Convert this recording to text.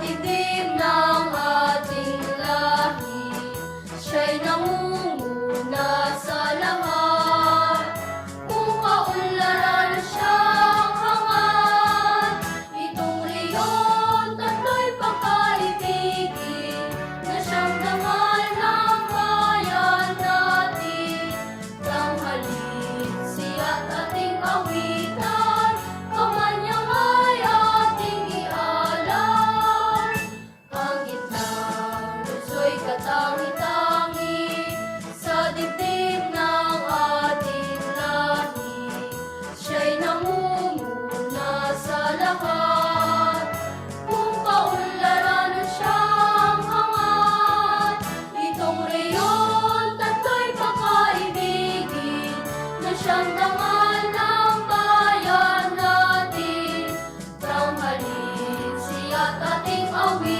дитина. Oh, we